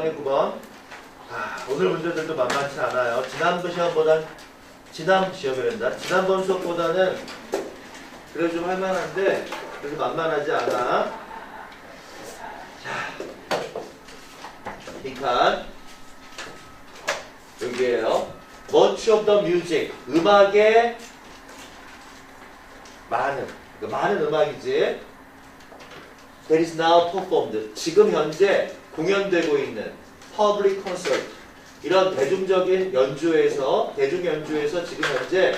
9번에 9번. 아, 오늘 문제들도 만만치 않아요. 지난번 시험보단 지난 시험이란다. 지난번 수업보다는 그래도 좀 할만한데 그래서 만만하지 않아. 자, 이칸 여기에요. Much of the music 음악의 많은 그 많은 음악이지. That is now performed. 지금 현재 공연되고 있는 public concert. 이런 대중적인 연주에서 대중 연주에서 지금 현재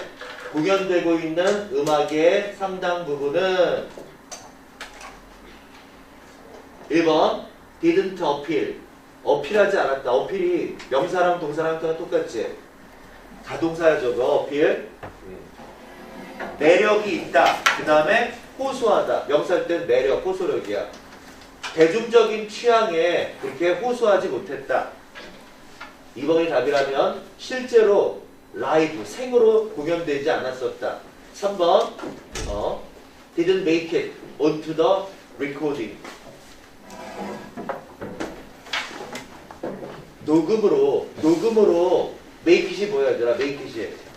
공연되고 있는 음악의 상당 부분은 1번 didn't appeal. 어필하지 않았다. 어필이 명사랑 동사랑 다 똑같지. 자동사야 저거 어필. 매력이 있다. 그 다음에 호소하다. 명사일 땐 매력, 호소력이야. 대중적인 취향에 그렇게 호소하지 못했다. 2번이 답이라면 실제로 라이브, 생으로 공연되지 않았었다. 3번 어, didn't make it onto the recording. 녹음으로 녹음으로 make it이 뭐야 얘들아 make it이 어?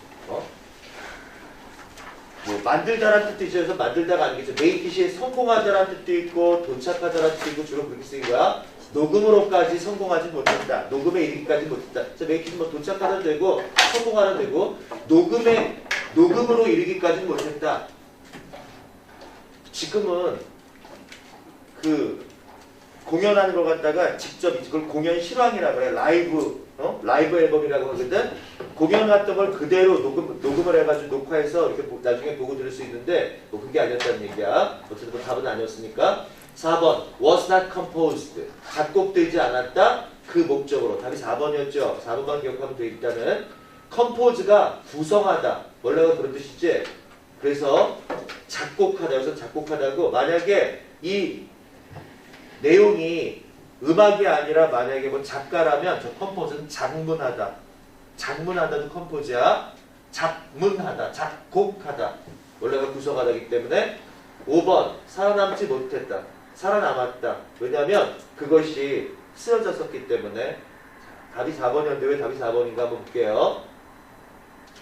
뭐 만들다라는 뜻도 있어서 만들다가 아니겠죠. 메이킷이 성공하다라는 뜻도 있고 도착하다라는 뜻도 있고 주로 그렇게 쓰인 거야. 녹음으로까지 성공하지 못했다. 녹음에 이르기까지 못했다. 그래서 메이킷이 뭐 도착하다 되고 성공하다 되고 녹음에 녹음으로 이르기까지 못했다. 지금은 그 공연하는 걸 갖다가 직접 이걸 공연 실황이라 그래. 라이브 어? 라이브 앨범이라고 하거든. 공연 같은 걸 그대로 녹음, 녹음을 해가지고 녹화해서 이렇게 보- 나중에 보고 들을 수 있는데 뭐 그게 아니었다는 얘기야. 어쨌든 뭐 답은 아니었으니까. 4번 was not composed 작곡되지 않았다 그 목적으로 답이 4번이었죠. 4번만 기억하면 돼 일단은 compose가 구성하다 원래가 그런 뜻이지. 그래서 작곡하다 여기서 작곡하다고 만약에 이 내용이 음악이 아니라 만약에 뭐 작가라면 저 컴포즈는 작문하다. 작문하다도 컴포즈야. 작문하다. 작곡하다. 원래가 구성하다기 때문에 5번 살아남지 못했다. 살아남았다. 왜냐하면 그것이 쓰여졌었기 때문에 자, 답이 4번이었는데 왜 답이 4번인가 한번 볼게요.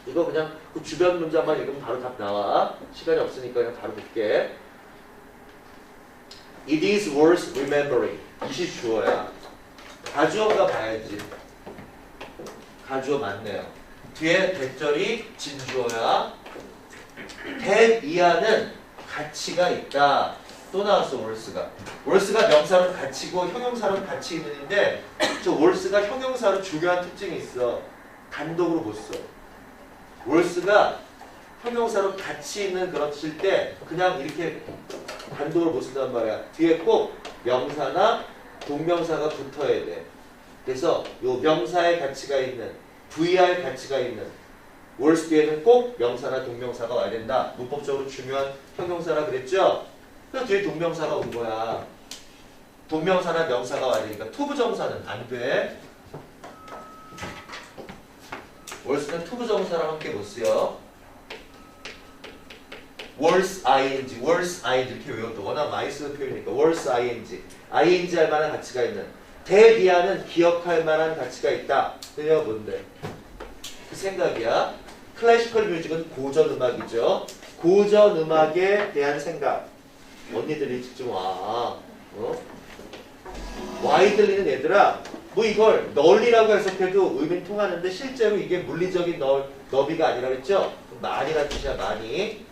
이거 그냥 그 주변 문장만 읽으면 바로 답 나와. 시간이 없으니까 그냥 바로 볼게. It is worth remembering. 이시 주어야. 가주어가 봐야지. 가주어 맞네요. 뒤에 대절이 진주어야. 대 이하는 가치가 있다. 또 나왔어 월스가. 월스가 명사로는 가치고 형용사로는 가치 있는데 저 월스가 형용사로 중요한 특징이 있어. 단독으로 못 써. 월스가 형용사로 가치 있는 그런 뜻일 때 그냥 이렇게 단독으로 못 쓴단 말이야. 뒤에 꼭 명사나 동명사가 붙어야 돼. 그래서 요 명사의 가치가 있는 VR 가치가 있는 월스 뒤에는 꼭 명사나 동명사가 와야 된다. 문법적으로 중요한 형용사라 그랬죠? 그래서 뒤에 동명사가 온 거야. 동명사나 명사가 와야 되니까 투부정사는 안 돼. 월스는 투부정사랑 함께 못 써요. Worse ing, worse ing 이렇게 많이 쓰는 표현이니까 worse ing, ing 할 만한 가치가 있는 대비하는 기억할 만한 가치가 있다. 그녀가 뭔데? 그 생각이야. 클래시컬 뮤직은 고전 음악이죠. 고전 음악에 대한 생각. 언니들이 직접 와. 어? 와이 들리는 얘들아, 뭐 이걸 널리라고 해석해도 의미는 통하는데 실제로 이게 물리적인 널, 너비가 아니라 그랬죠? 많이란 뜻이야, 많이.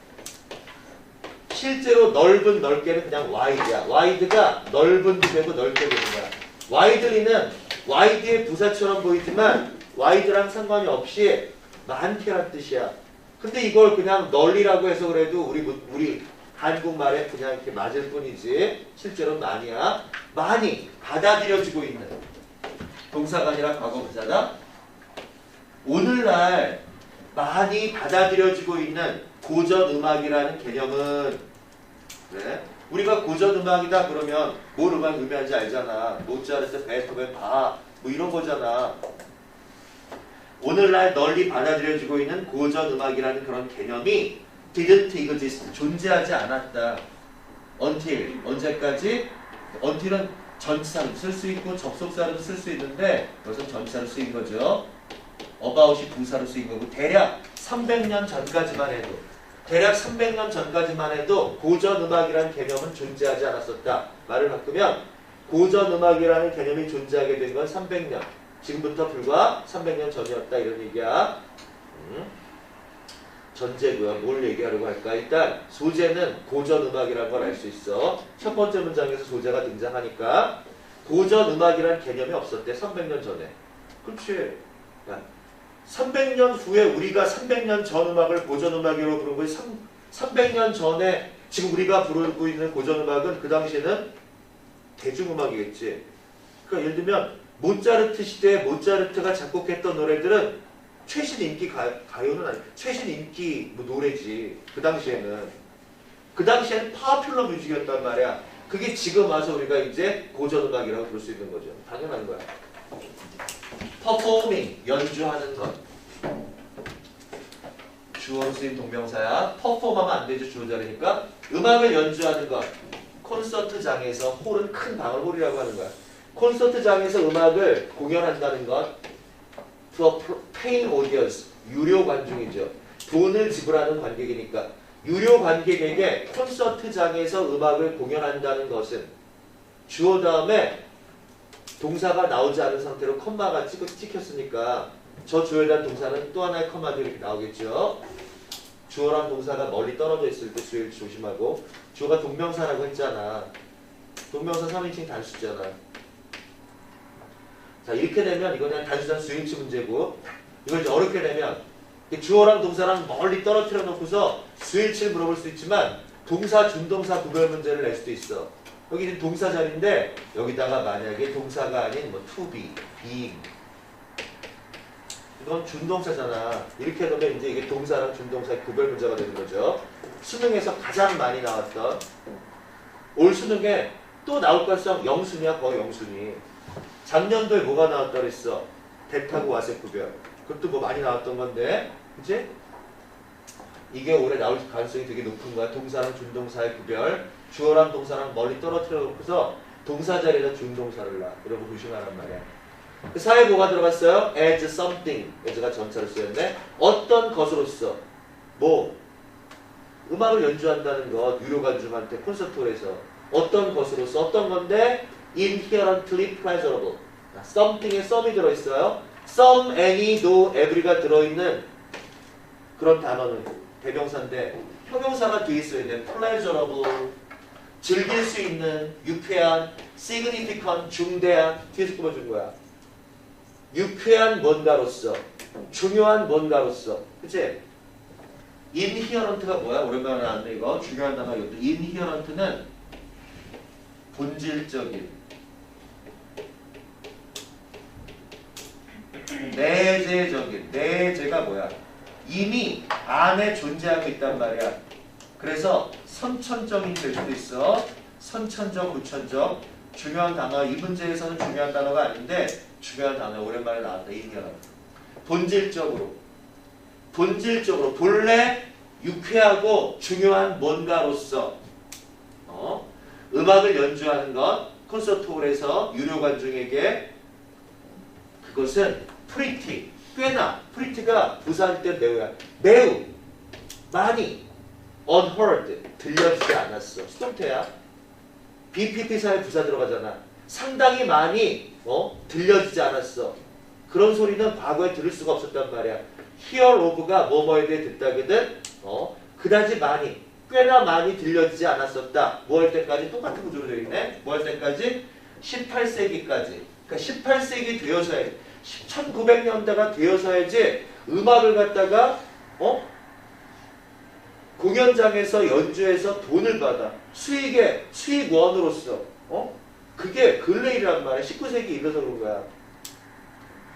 실제로 넓은 넓게는 그냥 와이드야. 와이드가 넓은 되고 넓게 되는 거야. 와이드리는 와이드의 부사처럼 보이지만 와이드랑 상관이 없이 많게란 뜻이야. 근데 이걸 그냥 널리라고 해서 그래도 우리 무- 우리 한국말에 그냥 이렇게 맞을 뿐이지 실제로는 많이야. 많이 받아들여지고 있는 동사가 아니라 과거 부사다. 오늘날 많이 받아들여지고 있는 고전 음악이라는 개념은 그래? 우리가 고전 음악이다 그러면 뭘 음악 의미하는지 알잖아. 모차르트, 베토벤, 바, 뭐 이런 거잖아. 오늘날 널리 받아들여지고 있는 고전 음악이라는 그런 개념이 didn't exist, 존재하지 않았다. until 언제까지? until은 전치사로 쓸 수 있고 접속사로도 쓸수 있는데 여기서 전치사로 쓰인 거죠. about이 부사로 쓰인 거고 대략 300년 전까지만 해도 대략 300년 전까지만 해도 고전 음악이라는 개념은 존재하지 않았었다. 말을 바꾸면 고전 음악이라는 개념이 존재하게 된 건 300년. 지금부터 불과 300년 전이었다 이런 얘기야. 음. 전제고요. 뭘 얘기하려고 할까? 일단 소재는 고전 음악이라는 걸 알 수 있어. 첫 번째 문장에서 소재가 등장하니까 고전 음악이라는 개념이 없었대. 300년 전에. 그렇지. 야, 300년 후에 우리가 300년 전 음악을 고전 음악이라고 부른 거지 3, 300년 전에 지금 우리가 부르고 있는 고전 음악은 그 당시에는 대중음악이겠지. 그러니까 예를 들면 모차르트 시대에 모차르트가 작곡했던 노래들은 최신 인기 가, 가요는 아니 최신 인기 뭐 노래지. 그 당시에는 그 당시에는 파퓰러 뮤직이었단 말이야. 그게 지금 와서 우리가 이제 고전 음악이라고 부를 수 있는 거죠. 당연한 거야. Performing 연주하는 것. 주어로 쓰인 동명사야. perform하면 안 되죠 주어 자리니까. 음악을 연주하는 것. 콘서트장에서 홀은 큰 방을 홀이라고 하는 거야. 콘서트장에서 음악을 공연한다는 것. to paying audience 유료 관중이죠. 돈을 지불하는 관객이니까. 유료 관객에게 콘서트장에서 음악을 공연한다는 것은 주어 다음에 동사가 나오지 않은 상태로 컴마가 찍, 찍혔으니까 저 대한 동사는 또 하나의 컴마도 이렇게 나오겠죠. 주어랑 동사가 멀리 떨어져 있을 때 주의를 조심하고 주어가 동명사라고 했잖아. 동명사 3인칭 단수잖아. 자 이렇게 되면 이거 그냥 단수단 수인치 문제고 이걸 이제 어렵게 되면 주어랑 동사랑 멀리 떨어뜨려 놓고서 수일치를 물어볼 수 있지만 동사 준동사 구별 문제를 낼 수도 있어. 여기는 동사 자리인데 여기다가 만약에 동사가 아닌 뭐 to be, being 이건 준동사잖아. 이렇게 되면 이제 이게 동사랑 준동사의 구별 문제가 되는 거죠. 수능에서 가장 많이 나왔던 올 수능에 또 나올 가능성 영순이야 거의 영순이. 작년도에 뭐가 나왔다 그랬어? 대타고 와세 구별. 그것도 뭐 많이 나왔던 건데 이제 이게 올해 나올 가능성이 되게 높은 거야. 동사랑 준동사의 구별. 주어랑 동사랑 멀리 떨어뜨려 놓고서 동사 자리에다 준동사를 놔. 이러고 조심하란 말이야. 그 사에 뭐가 들어갔어요? as something. as가 전차를 쓰였네. 어떤 것으로서. 뭐 음악을 연주한다는 것 유료 관중한테 콘서트홀에서 어떤 것으로서 어떤 건데 inherently pleasurable. something에 some이 들어있어요. some, any, no, every가 들어있는 그런 단어는 대명사인데 형용사가 뒤에 있어야 돼. pleasurable. 즐길 수 있는 유쾌한, significant, 중대한 뒤에서 꼽아준 거야. 유쾌한 뭔가로서, 중요한 뭔가로서, 그치? inherent가 뭐야? 오랜만에 나왔네 이거. 중요한 단어 이것도. inherent는 본질적인, 내재적인, 내재가 뭐야? 이미 안에 존재하고 있단 말이야. 그래서 선천적인 될 수도 있어. 선천적, 후천적. 중요한 단어. 이 문제에서는 중요한 단어가 아닌데 중요한 단어 오랜만에 나왔다. 인연. 본질적으로. 본질적으로 본래 유쾌하고 중요한 뭔가로서 어? 음악을 연주하는 것 콘서트홀에서 유료 관중에게 그것은 프리티 꽤나 프리티가 부사할 때 매우야 매우 많이 unheard 들려지지 않았어. 수동태야. BPP사에 부사 들어가잖아. 상당히 많이 어 들려지지 않았어. 그런 소리는 과거에 들을 수가 없었단 말이야. Hear of가 뭐뭐에 대해 듣다거든 어 그다지 많이 꽤나 많이 들려지지 않았었다. 뭐 할 때까지? 똑같은 구조로 되어 있네. 뭐 할 때까지? 18세기까지. 그러니까 18세기 되어서야 1900년대가 되어서야지 음악을 갖다가 어 공연장에서 연주해서 돈을 받아. 수익의 수익원으로서. 어? 그게 근래이란 말이야. 19세기 일어서 그런 거야.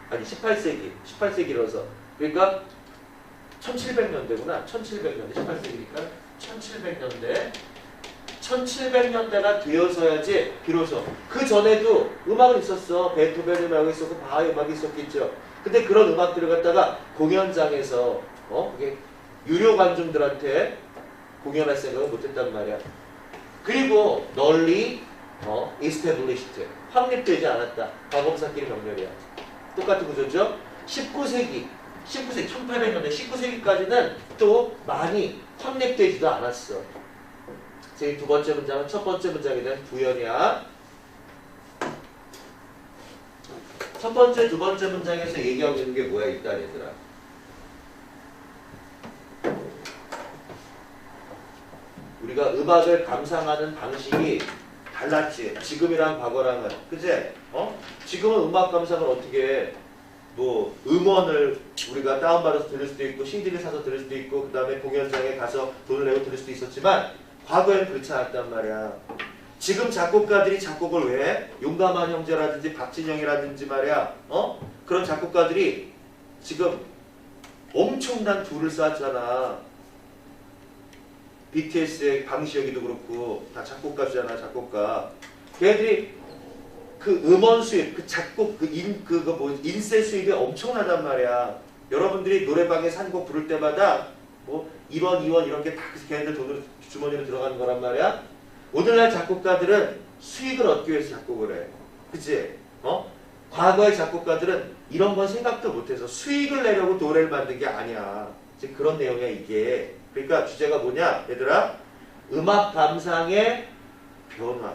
아니 18세기. 18세기로서. 그러니까 1700년대구나. 1700년대. 18세기니까 1700년대. 1700년대가 되어서야지 비로소. 그 전에도 음악은 있었어. 베토벤 음악이 있었고 바하 음악이 있었겠죠. 근데 그런 음악들을 갖다가 공연장에서 어? 그게 유료 관중들한테 공연할 생각을 못했단 말이야 그리고 널리 어? established. 확립되지 않았다. 과거분사끼리 병렬이야. 똑같은 구조죠? 19세기, 19세기, 1800년대 19세기까지는 또 많이 확립되지도 않았어. 제 두 번째 문장은 첫 번째 문장에 대한 부연이야. 첫 번째, 두 번째 문장에서 얘기하고 있는 게 뭐야, 일단 얘들아. 우리가 음악을 감상하는 방식이 달랐지. 지금이랑 과거랑은. 그지? 어? 지금은 음악 감상을 어떻게 해? 뭐 음원을 우리가 다운받아서 들을 수도 있고 CD를 사서 들을 수도 있고 그 다음에 공연장에 가서 돈을 내고 들을 수도 있었지만 과거에는 그렇지 않았단 말이야. 지금 작곡가들이 작곡을 왜 해? 용감한 형제라든지 박진영이라든지 말이야. 어? 그런 작곡가들이 지금 엄청난 둘을 쌓았잖아. BTS의 방시혁이도 그렇고 다 작곡가잖아 작곡가. 걔들이 그 음원 수입, 그 작곡, 그 인 그거 뭐 인세 수입이 엄청나단 말이야. 여러분들이 노래방에 산곡 부를 때마다 뭐 1원, 2원 이런 게 다 걔네들 돈으로 주머니로 들어가는 거란 말이야. 오늘날 작곡가들은 수익을 얻기 위해서 작곡을 해. 그치? 어? 과거의 작곡가들은 이런 건 생각도 못해서 수익을 내려고 노래를 만든 게 아니야. 이제 그런 내용이야 이게. 그러니까 주제가 뭐냐, 얘들아? 음악 감상의 변화.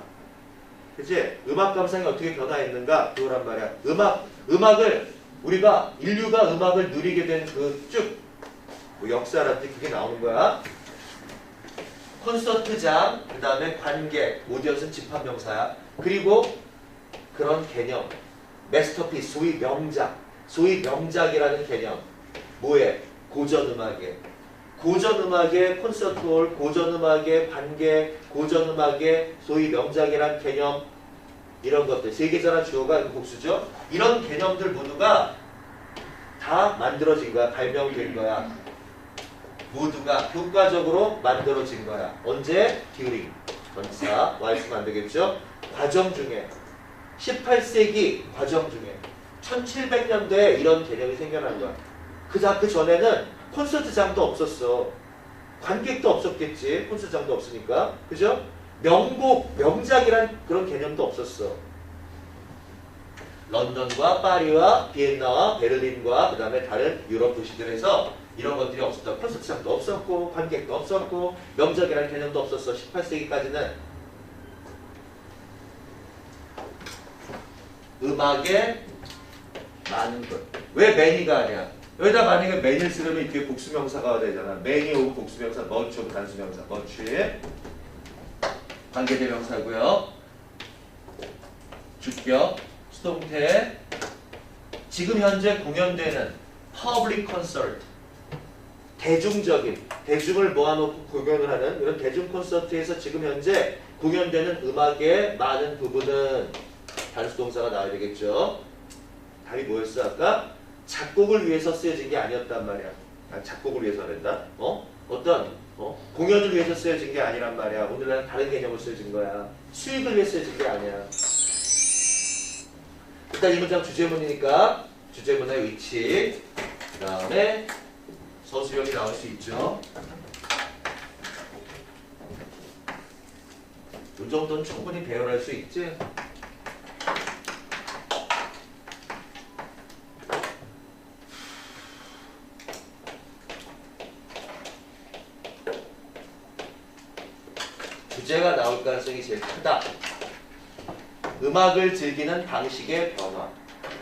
그치? 음악 감상이 어떻게 변화했는가? 그거란 말이야. 음악, 음악을, 우리가, 인류가 음악을 누리게 된 그 쭉, 뭐 역사라든지 그게 나오는 거야. 콘서트장, 그 다음에 관객, 오디언스는 집합명사야. 그리고 그런 개념, 마스터피스, 소위 명작, 소위 명작이라는 개념. 뭐에? 고전음악에. 고전음악의 콘서트홀, 고전음악의 관객, 고전음악의 소위 명작이란 개념 이런 것들 세계사나 주어가 그 복수죠. 이런 개념들 모두가 다 만들어진 거야. 발명된 거야. 모두가 효과적으로 만들어진 거야. 언제? 듀링. 전사. 와 있으면 안 되겠죠? 과정 중에 18세기 과정 중에 1700년대에 이런 개념이 생겨난 거야. 그자 그 전에는 콘서트장도 없었어. 관객도 없었겠지. 콘서트장도 없으니까. 그죠? 명곡, 명작이란 그런 개념도 없었어. 런던과 파리와 비엔나와 베를린과 그 다음에 다른 유럽 도시들에서 이런 것들이 없었다. 콘서트장도 없었고 관객도 없었고 명작이라는 개념도 없었어. 18세기까지는 음악에 많은 것. 왜 매니가 아니야? 여기다 만약에 매니를 쓰려면 뒤에 복수명사가 되잖아. 매니 오브 복수명사, 머치 오브 단수명사, 머치. 관계대명사고요. 주격, 수동태. 지금 현재 공연되는 public concert. 대중적인, 대중을 모아놓고 공연을 하는 이런 대중 콘서트에서 지금 현재 공연되는 음악의 많은 부분은 단수동사가 나와야 되겠죠. 답이 뭐였어 아까? 작곡을 위해서 쓰여진 게 아니었단 말이야. 아, 작곡을 위해서 한다. 어? 어떤 어? 공연을 위해서 쓰여진 게 아니란 말이야. 오늘날 다른 개념을 쓰여진 거야. 수익을 위해 쓰여진 게 아니야. 일단 이 문장 주제문이니까 주제문의 위치, 그 다음에 서술형이 나올 수 있죠. 이 정도는 충분히 배열할 수 있지. 주제가 나올 가능성이 제일 크다. 음악을 즐기는 방식의 변화.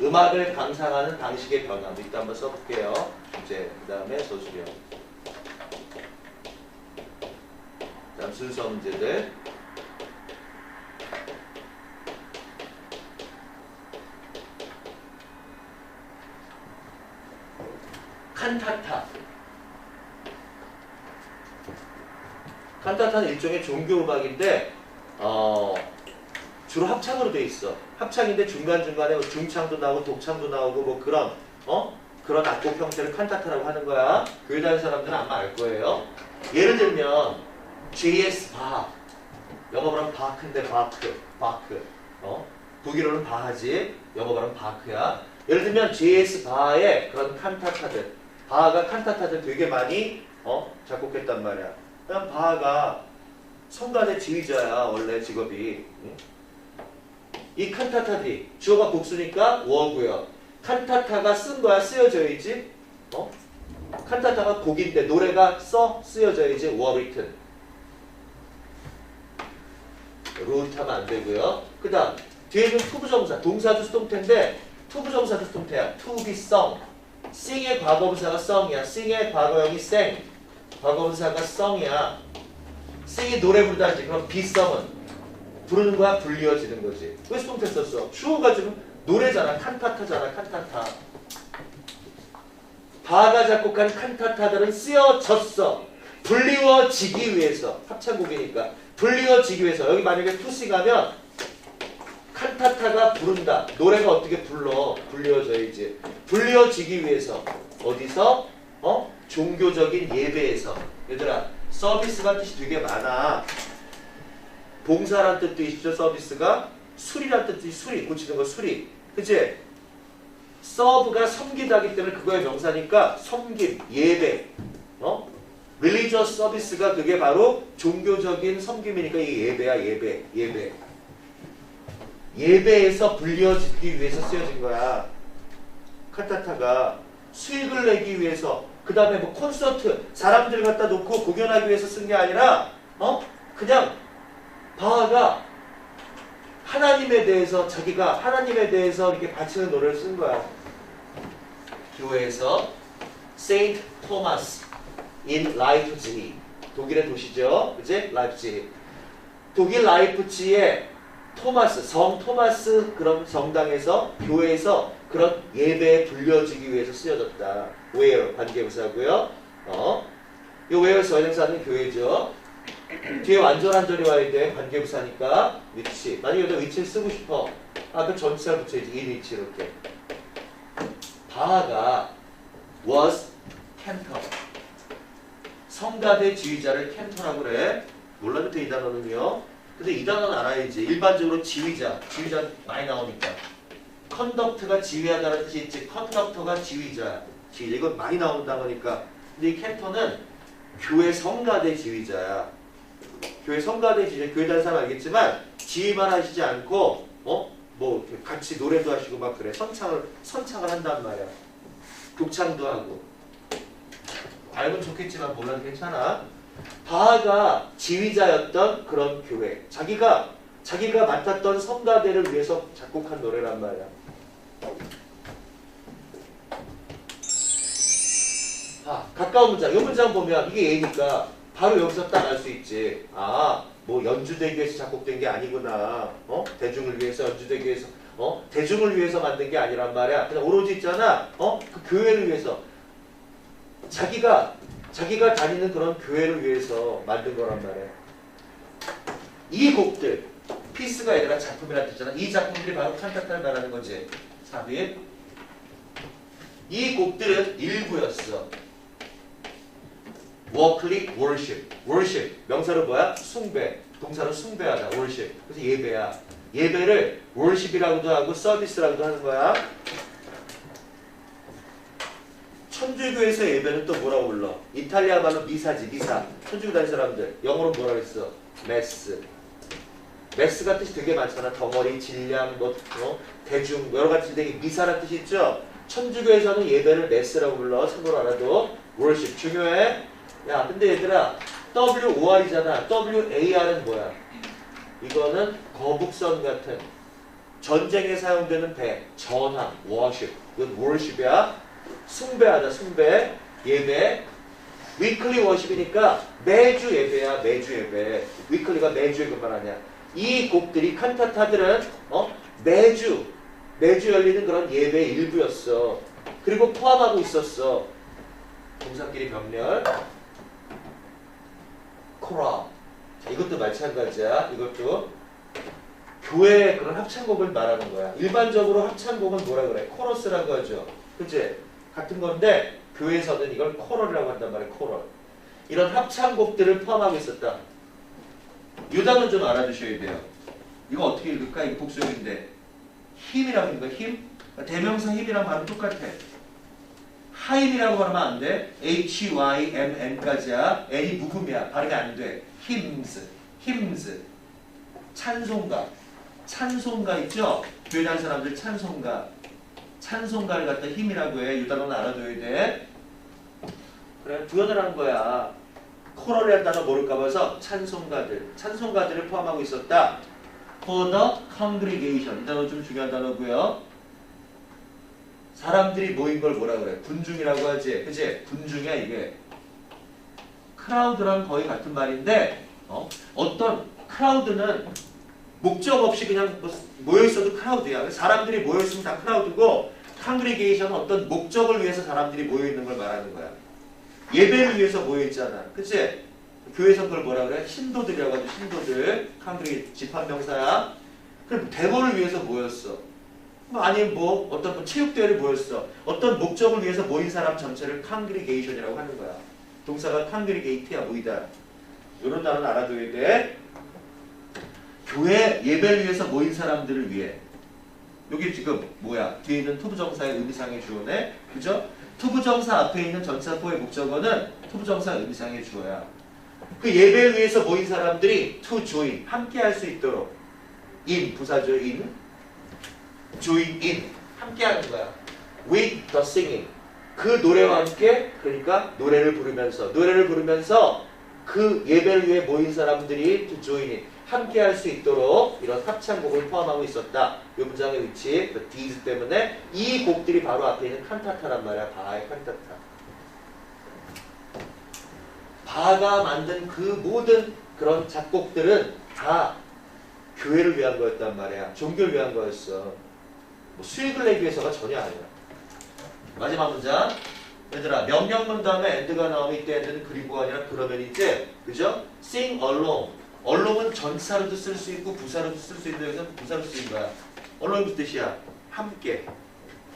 음악을 감상하는 방식의 변화. 이따 한번 써볼게요. 주제, 그 다음에 소수령. 그 다음 순서 문제들. 칸타타. 칸타타는 일종의 종교 음악인데 어, 주로 합창으로 돼 있어. 합창인데 중간 중간에 뭐 중창도 나오고 독창도 나오고 뭐 그런 어 그런 악곡 형태를 칸타타라고 하는 거야. 교회 다니는 사람들은 아마 알 거예요. 예를 들면 J.S. 바 영어 발음 바크인데 바크 바크 어 독일어는 바하지 영어 발음 바크야. 예를 들면 J.S. 바의 그런 칸타타들 바하가 칸타타들 되게 많이 어 작곡했단 말이야. 바하가 성가대 지휘자야 원래 직업이. 응? 이 칸타타들이 주어가 복수니까 워고요. 칸타타가 쓴 거야 쓰여져야지. 어? 칸타타가 곡인데 노래가 써 쓰여져야지 워 리튼. 루트하면 안 되고요. 그 다음 뒤에는 투부정사 동사도 수동태인데 투부정사도 수동태야. be sung. sing의 과거분사가 sung이야. sing의 과거형이 sang. 과거분사가 sung이야. sing이 노래 부르다지. 그럼 sung은 부르는 거야 불리어지는 거지. 왜 수동태 썼어? 주어가 지금 노래잖아. 칸타타잖아. 칸타타. 바가 작곡한 칸타타들은 쓰여졌어. 불리워지기 위해서 합창곡이니까 불리워지기 위해서 여기 만약에 투시 가면 칸타타가 부른다. 노래가 어떻게 불러? 불리워져야지. 불리워지기 위해서 어디서? 어? 종교적인 예배에서. 얘들아 서비스가 뜻이 되게 많아. 봉사란 뜻도 있죠 서비스가. 뜻도 있 술이. 고치는 거 술이. 그치? 서브가 섬기다기 때문에 그거의 명사니까 섬김 예배. 어? religious 서비스가 그게 바로 종교적인 섬김이니까 이게 예배야 예배 예배. 예배에서 불리어지기 위해서 쓰여진 거야. 카타타가 수익을 내기 위해서 그 다음에 뭐 콘서트 사람들 갖다 놓고 공연하기 위해서 쓴 게 아니라 어? 그냥 바하가 하나님에 대해서 자기가 하나님에 대해서 이렇게 바치는 노래를 쓴 거야. 교회에서 세인트 토마스 in 라이프치히 독일의 도시죠. 그지? 라이프치히 독일 라이프치히에 토마스 성 토마스 그런 성당에서 교회에서 그런 예배에 불려지기 위해서 쓰여졌다. where 관계부사고요. 어, 이 where에서 원형사는 교회죠. 뒤에 완전한 절이 와야 돼. 관계부사니까 위치. 만약에 여기다 위치를 쓰고 싶어. 아, 그 전치사 붙여야지. 이 위치 이렇게. 바하가 was cantor. 성가대 지휘자를 캔터라고 그래. 몰라도 돼, 이 단어는요. 근데 이 단어는 알아야지. 일반적으로 지휘자, 지휘자 많이 나오니까. 컨덕트가 지휘하다는 뜻이 있지. 컨덕터가 지휘자. 지휘자. 이건 많이 나오는 단어니까. 근데 이 캔터는 교회 성가대 지휘자야. 교회 성가대 지휘자. 교회 다니는 사람 알겠지만 지휘만 하시지 않고 어? 뭐 같이 노래도 하시고 막 그래. 선창을 선창을 한단 말이야. 독창도 하고. 알면 좋겠지만 몰라도 괜찮아. 바하가 지휘자였던 그런 교회. 자기가 자기가 맡았던 성가대를 위해서 작곡한 노래란 말이야. 아, 가까운 문장. 이 문장 보면 이게 A니까 바로 여기서 딱 알 수 있지. 아, 뭐 연주되기 위해서 작곡된 게 아니구나. 어? 대중을 위해서 연주되기 위해서 어? 대중을 위해서 만든 게 아니란 말이야. 그냥 오로지 있잖아. 어? 그 교회를 위해서 자기가 자기가 다니는 그런 교회를 위해서 만든 거란 말이야. 이 곡들 피스가 얘들아 작품이라 뜻이잖아. 이 작품들이 바로 칸타타를 말하는 거지. 삽입. 이 곡들은 일부였어. 워클릭 worship. worship 명사로 뭐야? 숭배. 동사로 숭배하다. worship. 그래서 예배야. 예배를 worship이라고도 하고 서비스라고도 하는 거야. 천주교에서 예배는 또 뭐라고 불러? 이탈리아 말로 미사지, 미사. 천주교 다니는 사람들. 영어로 뭐라 그랬어? 메스. 메스가 뜻이 되게 많잖아. 덩어리, 질량, 뭐, 어? 대중, 여러 가지 되게 미사라는 뜻이 있죠? 천주교에서는 예배를 메스라고 불러. 참고로 알아도. worship. 중요해. 야, 근데 얘들아, WOR이잖아. WAR은 뭐야? 이거는 거북선 같은 전쟁에 사용되는 배, 전함, worship. 이건 worship이야. 숭배하다 숭배. 예배. 위클리 워십이니까 매주 예배야 매주 예배. 위클리가 매주에 그말 아니야 이 곡들이 칸타타들은 어? 매주 매주 열리는 그런 예배의 일부였어. 그리고 포함하고 있었어. 동사끼리 병렬. 코라. 자, 이것도 마찬가지야. 이것도 교회의 그런 합창곡을 말하는 거야. 일반적으로 합창곡은 뭐라 그래? 코러스라고 하죠. 그치 같은 건데 교회에서는 이걸 코럴이라고 한단 말이에요. 코럴. 이런 합창곡들을 포함하고 있었다. 이 단어 좀 알아두셔야 돼요. 이거 어떻게 읽을까? 이 복수형인데 힘이라고 읽는 거 힘? 대명사 힘이랑 말은 똑같아. 하임이라고 하면 안 돼. H-Y-M-N까지야. N이 묵음이야. 발음이 안 돼. hymns, hymns. 찬송가. 찬송가 있죠? 교회 다니는 사람들 찬송가. 찬송가를 갖다 힘이라고 해. 유다로는 알아둬야 돼. 그래, 구현을 한 거야. 코럴이라는 단어 모를까 봐서 찬송가들. 찬송가들을 포함하고 있었다. For the congregation. 이 단어 좀 중요한 단어고요. 사람들이 모인 걸 뭐라 그래? 군중이라고 하지. 그치? 군중이야 이게. 크라우드랑 거의 같은 말인데 어? 어떤 크라우드는 목적 없이 그냥 뭐 모여 있어도 크라우드야. 사람들이 모여 있으면 다 크라우드고 컨그리게이션은 어떤 목적을 위해서 사람들이 모여 있는 걸 말하는 거야. 예배를 위해서 모여 있잖아. 그치? 교회에서 그걸 뭐라 그래? 신도들이라고 하죠. 신도들. 컨그리 집합명사야. 그럼 대본을 위해서 모였어. 뭐 아니면 뭐 어떤 뭐 체육대회를 모였어. 어떤 목적을 위해서 모인 사람 전체를 컨그리게이션이라고 하는 거야. 동사가 컨그리게이트야 모이다. 이런 단어는 알아둬야 돼. 교회 예배를 위해서 모인 사람들을 위해. 여기 지금 뭐야? 뒤에 있는 투부정사의 의미상의 주어네. 그죠? 투부정사 앞에 있는 전사포의 목적어는 투부정사 의미상의 주어야. 그 예배를 위해서 모인 사람들이 to join 함께 할 수 있도록 in 부사죠 in join in 함께 하는 거야. with the singing 그 노래와 함께 그러니까 노래를 부르면서 노래를 부르면서 그 예배를 위해 모인 사람들이 to join in 함께 할 수 있도록 이런 합창곡을 포함하고 있었다. 이 문장의 위치, 그 these 때문에 이 곡들이 바로 앞에 있는 칸타타란 말이야. 바하의 칸타타. 바가 만든 그 모든 그런 작곡들은 다 교회를 위한 거였단 말이야. 종교를 위한 거였어. 뭐 수익을 내기 위해서가 전혀 아니야. 마지막 문장. 얘들아 명령문 다음에 end가 나오면 이때 end는 그리고가 아니라 그러면이지. 그죠? sing along. Along은 전사로도 쓸 수 있고 부사로도 쓸 수 있는데 여기서 부사로 쓰인 거야. along 무슨 뜻이야? 함께.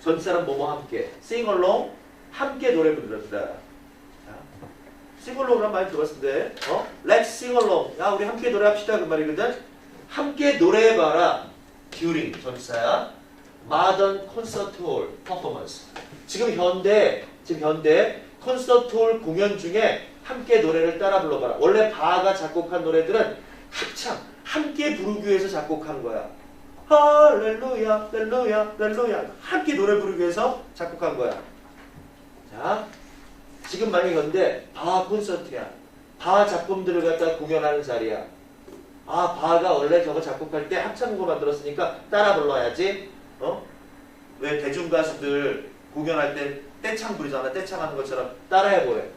전사람 뭐뭐 함께. sing along. 함께 노래 부르다. 싱글롱이란 말 들어봤을 때, 어? Let's sing along. 야, 우리 함께 노래합시다. 그 말이거든. 함께 노래해봐라. during 전사야. Modern concert hall performance. 지금 현대, 지금 현대 콘서트 홀 공연 중에 함께 노래를 따라 불러봐라. 원래 바가 작곡한 노래들은 합창, 함께 부르기 위해서 작곡한 거야. 할렐루야, 할렐루야, 할렐루야. 함께 노래 부르기 위해서 작곡한 거야. 자, 지금 만약에 근데 바 콘서트야. 바 작품들을 갖다 공연하는 자리야. 아, 바가 원래 저거 작곡할 때 합창곡을 만들었으니까 따라 불러야지. 어? 왜 대중 가수들 공연할 때 떼창 부리잖아. 떼창 하는 것처럼 따라해 보래.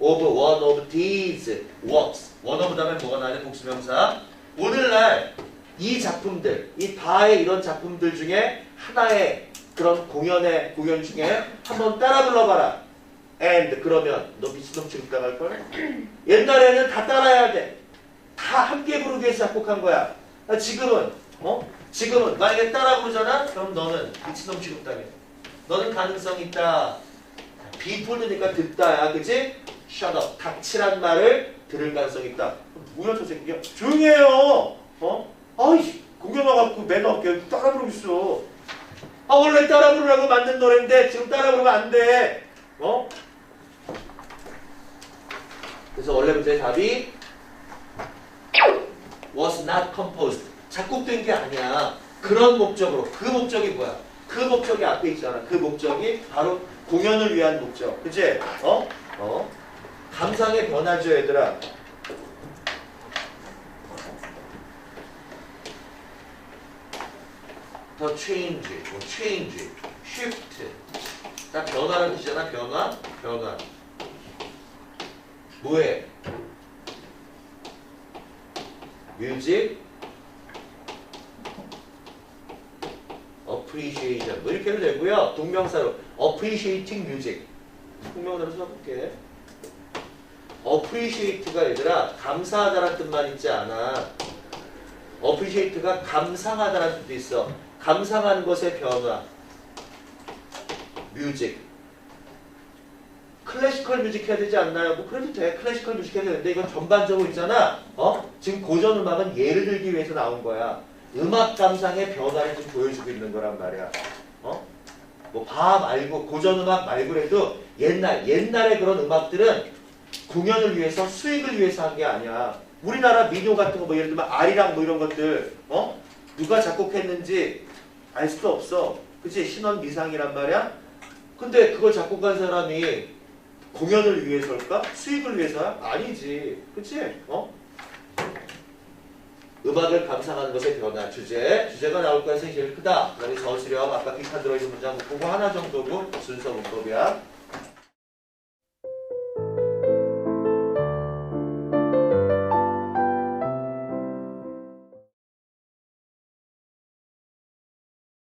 Of one of these works. one of 다음에 뭐가 돼? 복수명사. 오늘날 이 작품들, 이 바의 이런 작품들 중에 하나의 그런 공연의 공연 중에 한번 따라 불러봐라. and 그러면 너 미친놈 취급당할 걸? 옛날에는 다 따라해야 돼. 다 함께 부르기 위해서 작곡한 거야. 아, 지금은 어? 지금은 만약에 따라 부르잖아? 그럼 너는 미친놈 취급당해. 너는 가능성 있다. 비풀드니까 듣다야, 그치? Up. 닥치란 말을 들을 가능성 있다. 뭐야 저 새끼야? 조용히 해요. 어? 아이 공연 와갖고 매너 없게 따라 부르고 있어. 아 원래 따라 부르라고 만든 노래인데 지금 따라 부르면 안 돼. 어? 그래서 원래 문제의 답이 was not composed. 작곡된 게 아니야. 그런 목적으로. 그 목적이 뭐야? 그 목적이 앞에 있잖아. 그 목적이 바로 공연을 위한 목적. 그치? 어? 어? 감상의 변화죠, 얘들아. 더 change, 뭐 change, shift. 다 변화라는 뜻이잖아, 변화, 변화. 뭐해? 뮤직, appreciation. 뭐 이렇게 해도 되고요. 동명사로 appreciating. 동명사로 써볼게. Appreciate가 얘들아 감사하다라는 뜻만 있지 않아. appreciate가 감상하다라는 뜻도 있어. 감상하는 것의 변화. 뮤직. 클래시컬 뮤직 해야 되지 않나요? 뭐 그래도 돼. 클래시컬 뮤직 해야 되는데 이건 전반적으로 있잖아. 어? 지금 고전 음악은 예를 들기 위해서 나온 거야. 음악 감상의 변화를 좀 보여주고 있는 거란 말이야. 어? 뭐바 말고 고전 음악 말고라도 옛날 옛날의 그런 음악들은 공연을 위해서 수익을 위해서 한 게 아니야. 우리나라 민요 같은 거 뭐 예를 들면 아리랑 뭐 이런 것들 어? 누가 작곡했는지 알 수도 없어. 그치? 신원 미상이란 말이야? 근데 그걸 작곡한 사람이 공연을 위해서일까? 수익을 위해서야? 아니지. 그치? 어? 음악을 감상하는 것의 변화 주제 주제가 나올 가능성이 제일 크다. 그 다음에 저수령 아까 비판 들어있는 문장 그거 하나 정도고 순서 문법이야.